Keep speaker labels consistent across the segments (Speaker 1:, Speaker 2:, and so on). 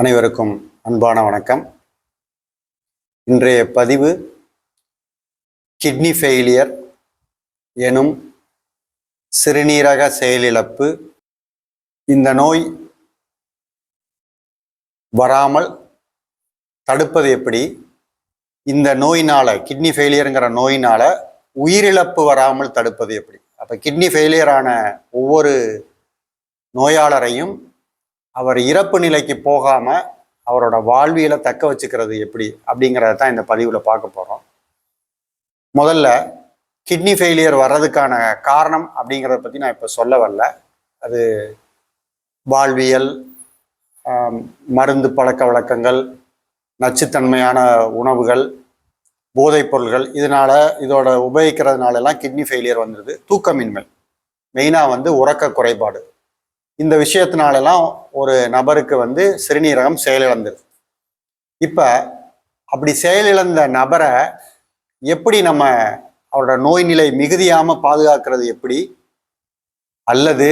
Speaker 1: அனைவருக்கும் அன்பான வணக்கம். இன்றைய பதிவு கிட்னி ஃபெயிலியர் எனும் சிறுநீரக செயலிழப்பு. இந்த நோய் வராமல் தடுப்பது எப்படி? இந்த நோயினால் கிட்னி ஃபெயிலியருங்கிற நோயினால் உயிரிழப்பு வராமல் தடுப்பது எப்படி? அப்போ கிட்னி ஃபெயிலியரான ஒவ்வொரு நோயாளரையும் அவர் இறப்பு நிலைக்கு போகாம அவரோட வாழ்வியலை தக்க வச்சுக்கிறது எப்படி அப்படிங்கிறத தான் இந்த பதிவில் பார்க்க போகிறோம் முதல்ல கிட்னி ஃபெயிலியர் வர்றதுக்கான காரணம் அப்படிங்கிறத பற்றி நான் இப்போ சொல்ல வரல. அது வாழ்வியல் மருந்து பழக்க வழக்கங்கள் நச்சுத்தன்மையான உணவுகள் போதைப் பொருள்கள் இதனால் இதோட உபயோகிக்கிறதுனால எல்லாம் கிட்னி ஃபெயிலியர் வந்துடுது தூக்கமின்மை. மெயினாக வந்து உறக்க குறைபாடு. இந்த விஷயத்தினாலலாம் ஒரு நபருக்கு வந்து சிறுநீரகம் செயலிழந்துருது இப்போ அப்படி செயலிழந்த நபரை எப்படி நம்ம அவரோட நோய் நிலை மிகுதியாமல் பாதுகாக்கிறது எப்படி? அல்லது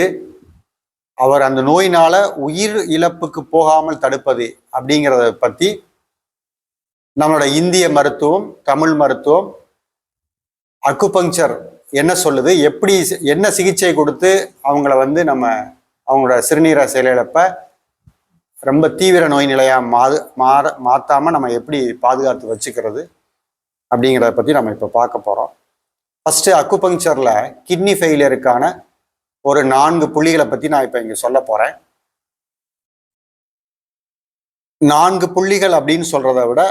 Speaker 1: அவர் அந்த நோயினால உயிர் இழப்புக்கு போகாமல் தடுப்பது அப்படிங்கிறத பற்றி நம்மளோட இந்திய மருத்துவம் தமிழ் மருத்துவம் அக்குபங்சர் என்ன சொல்லுது? எப்படி என்ன சிகிச்சை கொடுத்து அவங்கள வந்து நம்ம அவங்களோட சிறுநீரக செயலிழப்ப ரொம்ப தீவிர நோய் நிலையா மாறு மாற மாத்தாம நம்ம எப்படி பாதுகாத்து வச்சுக்கிறது அப்படிங்கிறத பத்தி நம்ம இப்போ பார்க்க போறோம். ஃபர்ஸ்ட் அக்குபங்சர்ல கிட்னி ஃபெயிலியருக்கான ஒரு நான்கு புள்ளிகளை பத்தி நான் இப்போ இங்க சொல்ல போறேன். நான்கு புள்ளிகள் அப்படின்னு சொல்கிறத விட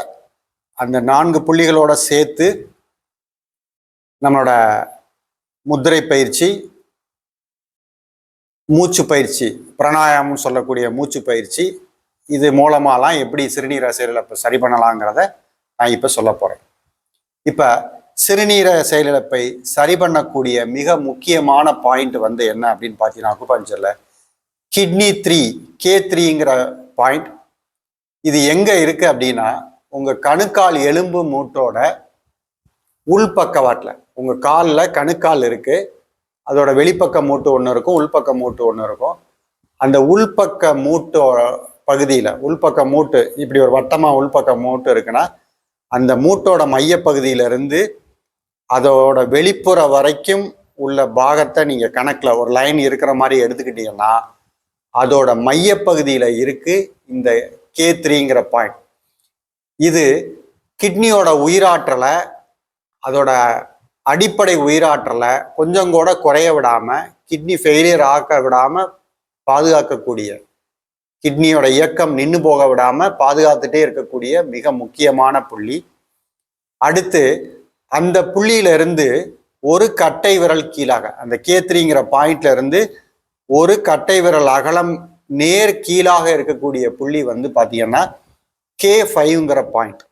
Speaker 1: அந்த நான்கு புள்ளிகளோட சேர்த்து நம்மளோட முத்திரை பயிற்சி மூச்சு பயிற்சி பிராணாயாமம்னு சொல்லக்கூடிய மூச்சு பயிற்சி இது மூலமாலாம் எப்படி சிறுநீரக செயலிழப்பை சரி பண்ணலாங்கிறத நான் இப்போ சொல்ல போகிறேன் இப்போ சிறுநீரக செயலிழப்பை சரி பண்ணக்கூடிய மிக முக்கியமான பாயிண்ட் வந்து என்ன அப்படின்னு பார்த்தீங்கன்னா அக்குபஞ்சரில் கிட்னி த்ரீ கே த்ரீங்கிற பாயிண்ட். இது எங்கே இருக்குது அப்படின்னா உங்கள் கணுக்கால் எலும்பு மூட்டோட உள்பக்கவாட்டில் உங்கள் காலில் கணுக்கால் இருக்குது அதோட வெளிப்பக்க மூட்டு ஒன்று இருக்கும் உள்பக்க மூட்டு ஒன்று இருக்கும். அந்த உள்பக்க மூட்டு பகுதியில் உள்பக்க மூட்டு இப்படி ஒரு வட்டமாக உள்பக்க மூட்டு இருக்குன்னா அந்த மூட்டோட மையப்பகுதியிலிருந்து அதோட வெளிப்புற வரைக்கும் உள்ள பாகத்தை நீங்கள் கணக்கில் ஒரு லைன் இருக்கிற மாதிரி எடுத்துக்கிட்டீங்கன்னா அதோட மையப்பகுதியில் இருக்கு இந்த கே த்ரீங்கிற பாயிண்ட் இது கிட்னியோட உயிராற்றலை அதோட அடிப்படை உயிராற்றலை கொஞ்சம் கூட குறைய விடாமல் கிட்னி ஃபெயிலியர் ஆக்க விடாமல் பாதுகாக்கக்கூடிய கிட்னியோட இயக்கம் நின்று போக விடாமல் பாதுகாத்துட்டே இருக்கக்கூடிய மிக முக்கியமான புள்ளி. அடுத்து அந்த புள்ளியிலிருந்து ஒரு கட்டை விரல் கீழாக அந்த கேத்ரிங்கிற பாயிண்ட்ல இருந்து ஒரு கட்டை விரல் அகலம் நேர் கீழாக இருக்கக்கூடிய புள்ளி வந்து பார்த்தீங்கன்னா கே ஃபைவ்ங்கிற பாயிண்ட்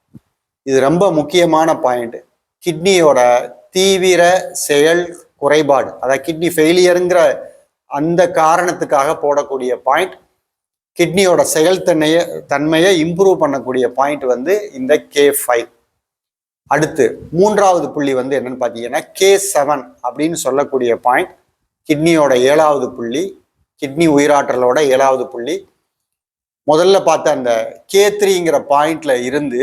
Speaker 1: இது ரொம்ப முக்கியமான பாயிண்ட் கிட்னியோட தீவிர செயல் குறைபாடு அதாவது கிட்னி ஃபெயிலியருங்கிற அந்த காரணத்துக்காக போடக்கூடிய பாயிண்ட் கிட்னியோட செயல்தன்மையை தன்மையை இம்ப்ரூவ் பண்ணக்கூடிய பாயிண்ட் வந்து இந்த கே ஃபைவ் அடுத்து மூன்றாவது புள்ளி வந்து என்னன்னு பார்த்தீங்கன்னா கே செவன் அப்படின்னு சொல்லக்கூடிய பாயிண்ட் கிட்னியோட ஏழாவது புள்ளி கிட்னி உயிராற்றலோட ஏழாவது புள்ளி. முதல்ல பார்த்த அந்த கே த்ரீங்கிற பாயிண்ட்ல இருந்து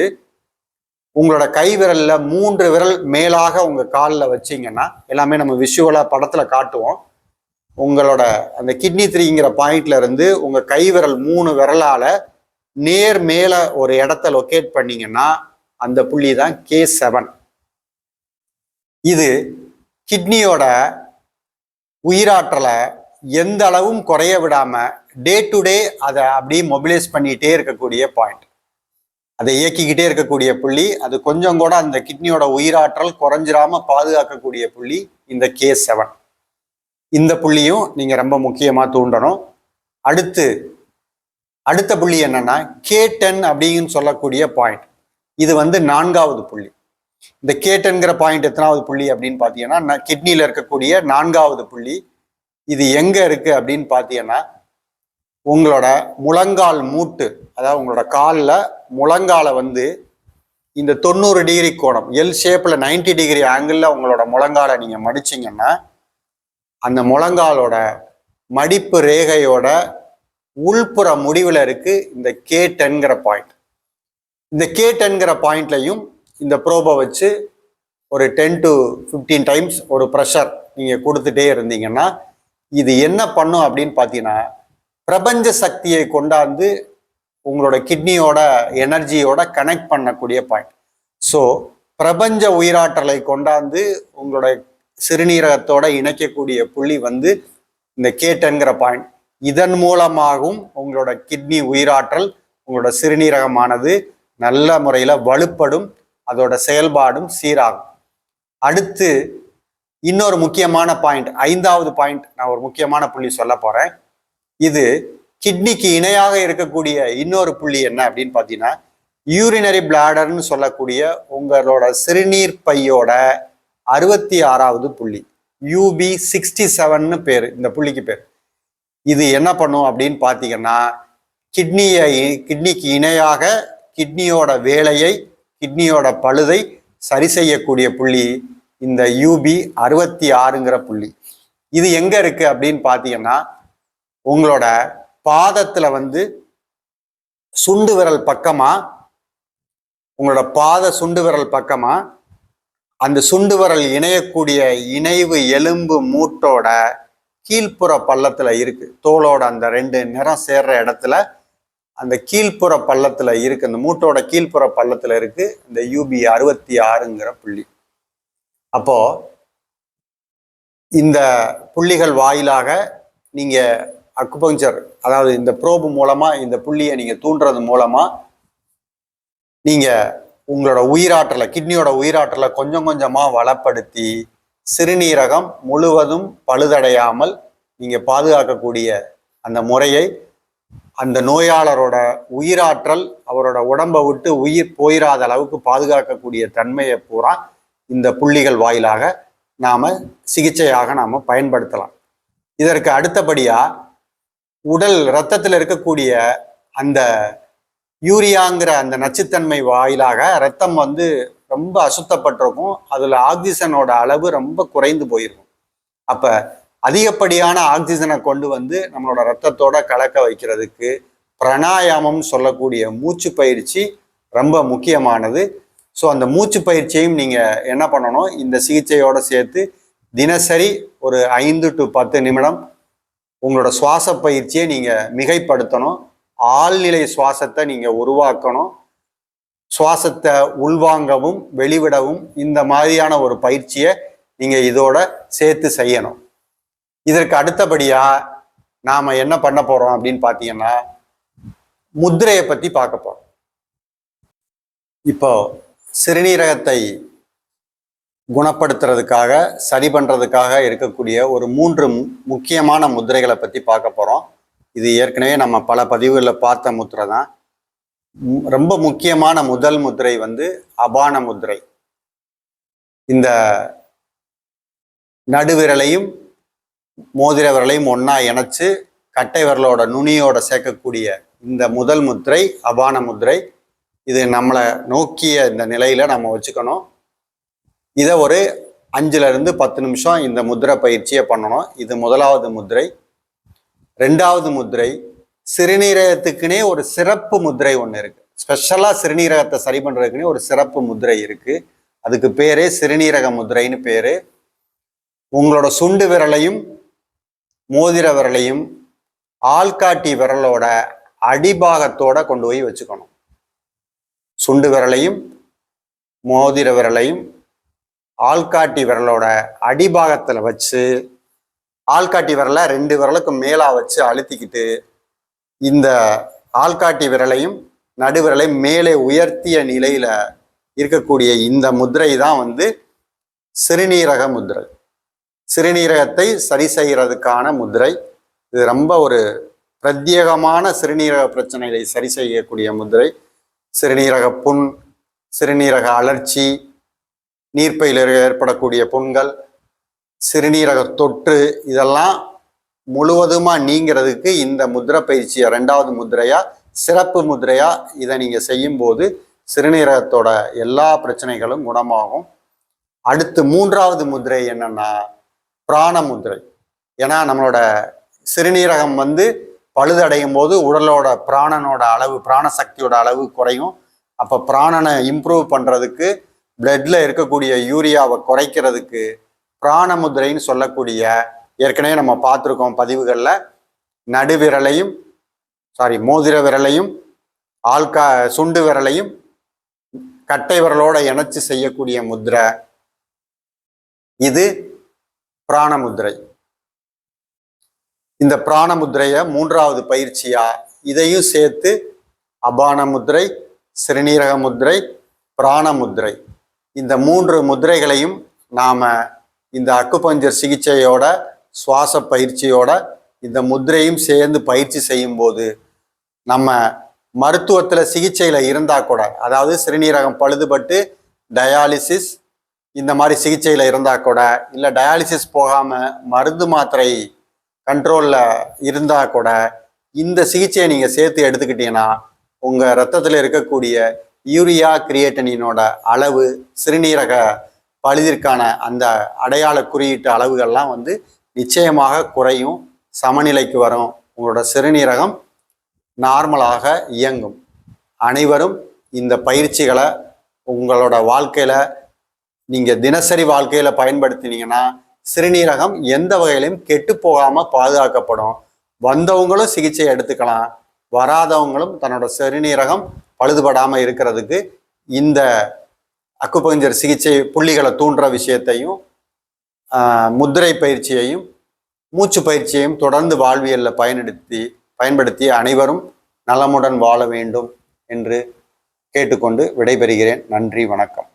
Speaker 1: உங்களோட கை விரல்ல மூன்று விரல் மேலாக உங்க காலில் வச்சீங்கன்னா எல்லாமே நம்ம விஷுவலா படத்துல காட்டுவோம். உங்களோட அந்த கிட்னி த்ரீங்கிற பாயிண்ட்ல இருந்து உங்க கை விரல் மூணு விரலால நேர் மேல ஒரு இடத்த லொக்கேட் பண்ணீங்கன்னா அந்த புள்ளி தான் கே செவன் இது கிட்னியோட உயிராற்றலை எந்த அளவும் குறைய விடாம டே டு டே அதை அப்படியே மொபிலைஸ் பண்ணிட்டே இருக்கக்கூடிய பாயிண்ட் அதை இயக்கிக்கிட்டே இருக்கக்கூடிய புள்ளி அது கொஞ்சம் கூட அந்த கிட்னியோட உயிராற்றல் குறைஞ்சிராம பாதுகாக்கக்கூடிய புள்ளி இந்த கே செவன். இந்த புள்ளியும் நீங்க ரொம்ப முக்கியமா தூண்டணும். அடுத்து அடுத்த புள்ளி என்னன்னா கே டென் அப்படின்னு சொல்லக்கூடிய பாயிண்ட் இது வந்து நான்காவது புள்ளி. இந்த கே டென்ங்கிற பாயிண்ட் எத்தனாவது புள்ளி அப்படின்னு பார்த்தீங்கன்னா கிட்னியில் இருக்கக்கூடிய நான்காவது புள்ளி. இது எங்க இருக்கு அப்படின்னு பார்த்தீங்கன்னா உங்களோட முழங்கால் மூட்டு அதாவது உங்களோட காலில் முழங்காலை வந்து இந்த தொண்ணூறு டிகிரி கோணம் எல் ஷேப்பில் 90 டிகிரி ஆங்கிளில் உங்களோட முழங்காலை நீங்கள் மடிச்சிங்கன்னா அந்த முழங்காலோட மடிப்பு ரேகையோட உள்புற முடிவில் இருக்குது இந்த கே டென்கிற பாயிண்ட் இந்த கே டென்கிற பாயிண்ட்லையும் இந்த ப்ரோபை வச்சு ஒரு டென் டு ஃபிஃப்டீன் டைம்ஸ் ஒரு ப்ரெஷர் நீங்கள் கொடுத்துட்டே இருந்தீங்கன்னா இது என்ன பண்ணும் அப்படின்னு பார்த்தீங்கன்னா பிரபஞ்ச சக்தியை கொண்டாந்து உங்களோட கிட்னியோட எனர்ஜியோட கனெக்ட் பண்ணக்கூடிய பாயிண்ட் ஸோ பிரபஞ்ச உயிராற்றலை கொண்டாந்து உங்களோட சிறுநீரகத்தோட இணைக்கக்கூடிய புள்ளி வந்து இந்த கேட்டன்கிற பாயிண்ட் இதன் மூலமாகவும் உங்களோட கிட்னி உயிராற்றல் உங்களோட சிறுநீரகமானது நல்ல முறையில் வலுப்படும் அதோட செயல்பாடும் சீராகும். அடுத்து இன்னொரு முக்கியமான பாயிண்ட் ஐந்தாவது பாயிண்ட் நான் ஒரு முக்கியமான புள்ளி சொல்ல போகிறேன் இது கிட்னிக்கு இணையாக இருக்கக்கூடிய இன்னொரு புள்ளி என்ன அப்படின்னு பார்த்தீங்கன்னா யூரினரி பிளாடர்னு சொல்லக்கூடிய உங்களோட சிறுநீர் பையோட அறுபத்தி ஆறாவது புள்ளி. யூபி சிக்ஸ்டி செவன்னு பேர் இந்த புள்ளிக்கு பேர். இது என்ன பண்ணும் அப்படின்னு பார்த்தீங்கன்னா கிட்னியை கிட்னிக்கு இணையாக கிட்னியோட வேலையை கிட்னியோட பழுதை சரி செய்யக்கூடிய புள்ளி இந்த யூபி அறுபத்தி ஆறுங்கிற புள்ளி. இது எங்க இருக்கு அப்படின்னு பார்த்தீங்கன்னா உங்களோட பாதத்துல வந்து சுண்டு விரல் பக்கமா உங்களோட பாத சுண்டு விரல் பக்கமா அந்த சுண்டு விரல் இணையக்கூடிய இணைவு எலும்பு மூட்டோட கீழ்ப்புற பள்ளத்துல இருக்கு. தோளோட அந்த ரெண்டு நிறம் சேர்ற இடத்துல அந்த கீழ்ப்புற பள்ளத்துல இருக்கு. அந்த மூட்டோட கீழ்ப்புற பள்ளத்துல இருக்கு. இந்த யூபி அறுபத்தி ஆறுங்கிற புள்ளி. அப்போ இந்த புள்ளிகள் வாயிலாக நீங்க அக்குபங்சர் அதாவது இந்த ப்ரோபு மூலமா இந்த புள்ளியை நீங்க தூண்டுறது மூலமா நீங்க உங்களோட உயிராற்றலை கிட்னியோட உயிராற்றலை கொஞ்சம் கொஞ்சமா வளப்படுத்தி சிறுநீரகம் முழுவதும் பழுதடையாமல் நீங்க பாதுகாக்கக்கூடிய அந்த முறையை அந்த நோயாளரோட உயிராற்றல் அவரோட உடம்பை விட்டு உயிர் போயிடாத அளவுக்கு பாதுகாக்கக்கூடிய தன்மையை பூரா இந்த புள்ளிகள் வாயிலாக நாம சிகிச்சையாக நாம பயன்படுத்தலாம். இதற்கு அடுத்தபடியா உடல் இரத்தத்தில் இருக்கக்கூடிய அந்த யூரியாங்கிற அந்த நச்சுத்தன்மை வாயிலாக ரத்தம் வந்து ரொம்ப அசுத்தப்பட்டிருக்கும். அதில் ஆக்சிஜனோட அளவு ரொம்ப குறைந்து போயிருக்கும். அப்போ அதிகப்படியான ஆக்சிஜனை கொண்டு வந்து நம்மளோட ரத்தத்தோட கலக்க வைக்கிறதுக்கு பிராணாயாமம் சொல்லக்கூடிய மூச்சு பயிற்சி ரொம்ப முக்கியமானது. ஸோ அந்த மூச்சு பயிற்சியையும் நீங்கள் என்ன பண்ணணும்? இந்த சிகிச்சையோடு சேர்த்து தினசரி ஒரு ஐந்து டு பத்து நிமிடம் உங்களோட சுவாச பயிற்சியை நீங்கள் மிகைப்படுத்தணும். ஆழ்நிலை சுவாசத்தை நீங்கள் உருவாக்கணும். சுவாசத்தை உள்வாங்கவும் வெளிவிடவும் இந்த மாதிரியான ஒரு பயிற்சியை நீங்கள் இதோட சேர்த்து செய்யணும். இதற்கு அடுத்தபடியாக நாம் என்ன பண்ண போகிறோம் அப்படின்னு பார்த்தீங்கன்னா முத்திரையை பற்றி பார்க்க போகிறோம் இப்போ சிறுநீரகத்தை குணப்படுத்துறதுக்காக சரி பண்ணுறதுக்காக இருக்கக்கூடிய ஒரு மூன்று முக்கியமான முத்திரைகளை பற்றி பார்க்க போகிறோம் இது ஏற்கனவே நம்ம பல பதிவுகளில் பார்த்த முத்திரை தான். ரொம்ப முக்கியமான முதல் முத்திரை வந்து அபான முத்திரை. இந்த நடுவிரலையும் மோதிர விரலையும் ஒன்றா இணைச்சு கட்டை விரலோட நுனியோட சேர்க்கக்கூடிய இந்த முதல் முத்திரை அபான முத்திரை. இது நம்மளை நோக்கிய இந்த நிலையில் நம்ம வச்சுக்கணும். இதை ஒரு அஞ்சுலேருந்து பத்து நிமிஷம் இந்த முதிரை பயிற்சியை பண்ணணும். இது முதலாவது முதிரை. ரெண்டாவது முதிரை சிறுநீரகத்துக்குனே ஒரு சிறப்பு முத்திரை ஒன்று இருக்கு. ஸ்பெஷலாக சிறுநீரகத்தை சரி பண்ணுறதுக்குனே ஒரு சிறப்பு முதிரை இருக்கு. அதுக்கு பேரே சிறுநீரக முதிரைன்னு பேரு. உங்களோட சுண்டு விரலையும் மோதிர விரலையும் ஆள்காட்டி விரலோட அடிபாகத்தோட கொண்டு போய் வச்சுக்கணும். சுண்டு விரலையும் மோதிர விரலையும் ஆள்காட்டி விரலோட அடிபாகத்தில் வச்சு ஆள்காட்டி விரலை ரெண்டு விரலுக்கும் மேலாக வச்சு அழுத்திக்கிட்டு இந்த ஆள்காட்டி விரலையும் நடுவிரலை மேலே உயர்த்திய நிலையில் இருக்கக்கூடிய இந்த முத்திரை தான் வந்து சிறுநீரக முத்திரை சிறுநீரகத்தை சரி செய்கிறதுக்கான முத்திரை இது ரொம்ப ஒரு பிரத்யேகமான சிறுநீரக பிரச்சனைகளை சரி செய்யக்கூடிய முதிரை. சிறுநீரக புண் சிறுநீரக அழற்சி நீர்ப்பையில் ஏற்படக்கூடிய புண்கள் சிறுநீரக தொற்று இதெல்லாம் முழுவதுமா நீங்கிறதுக்கு இந்த முத்திரை பயிற்சியை ரெண்டாவது முத்திரையா சிறப்பு முத்திரையா இதை நீங்க செய்யும்போது சிறுநீரகத்தோட எல்லா பிரச்சனைகளும் குணமாகும். அடுத்து மூன்றாவது முதிரை என்னன்னா பிராண முதிரை. ஏன்னா நம்மளோட சிறுநீரகம் வந்து பழுதடையும் போது உடலோட பிராணனோட அளவு பிராண சக்தியோட அளவு குறையும். அப்போ பிராணனை இம்ப்ரூவ் பண்ணுறதுக்கு பிளட்ல இருக்கக்கூடிய யூரியாவை குறைக்கிறதுக்கு பிராணமுத்திரைன்னு சொல்லக்கூடிய ஏற்கனவே நம்ம பார்த்துருக்கோம் பதிவுகளில். நடுவிரலையும் சாரி மோதிர விரலையும் ஆள்கா சுண்டு விரலையும் கட்டை விரலோட இணைச்சு செய்யக்கூடிய முத்திரை இது பிராணமுத்திரை இந்த பிராணமுத்திரையை மூன்றாவது பயிற்சியா? இதையும் சேர்த்து அபான முத்திரை சிறுநீரக முத்திரை பிராணமுத்திரை இந்த மூன்று முத்திரைகளையும் நாம் இந்த அக்குபஞ்சர் சிகிச்சையோட சுவாச பயிற்சியோட இந்த முத்திரையும் சேர்ந்து பயிற்சி செய்யும்போது நம்ம மருத்துவத்தில் சிகிச்சையில் இருந்தால் கூட அதாவது சிறுநீரகம் பழுதுபட்டு டயாலிசிஸ் இந்த மாதிரி சிகிச்சையில் இருந்தால் கூட இல்லை டயாலிசிஸ் போகாமல் மருந்து மாத்திரை கண்ட்ரோலில் இருந்தால் கூட இந்த சிகிச்சையை நீங்கள் சேர்த்து எடுத்துக்கிட்டீங்கன்னா உங்கள் ரத்தத்தில் இருக்கக்கூடிய யூரியா கிரியேட்டனினோட அளவு சிறுநீரக பழுதிற்கான அந்த அடையாள குறியீட்டு அளவுகள்லாம் வந்து நிச்சயமாக குறையும் சமநிலைக்கு வரும். உங்களோட சிறுநீரகம் நார்மலாக இயங்கும். அனைவரும் இந்த பயிற்சிகளை உங்களோட வாழ்க்கையில் நீங்கள் தினசரி வாழ்க்கையில் பயன்படுத்தினீங்கன்னா சிறுநீரகம் எந்த வகையிலும் கெட்டு போகாமல் பாதுகாக்கப்படும். வந்தவங்களும் சிகிச்சை எடுத்துக்கலாம். வராதவங்களும் தன்னோட சிறுநீரகம் பழுதுபடாமல் இருக்கிறதுக்கு இந்த அக்குப்பஞ்சர் சிகிச்சை புள்ளிகளை தூண்டுற விஷயத்தையும் ஆஹ், முத்திரை பயிற்சியையும் மூச்சு பயிற்சியையும் தொடர்ந்து வாழ்வியலில் பயன்படுத்தி பயன்படுத்தி அனைவரும் நலமுடன் வாழ வேண்டும் என்று கேட்டுக்கொண்டு விடைபெறுகிறேன். நன்றி வணக்கம்.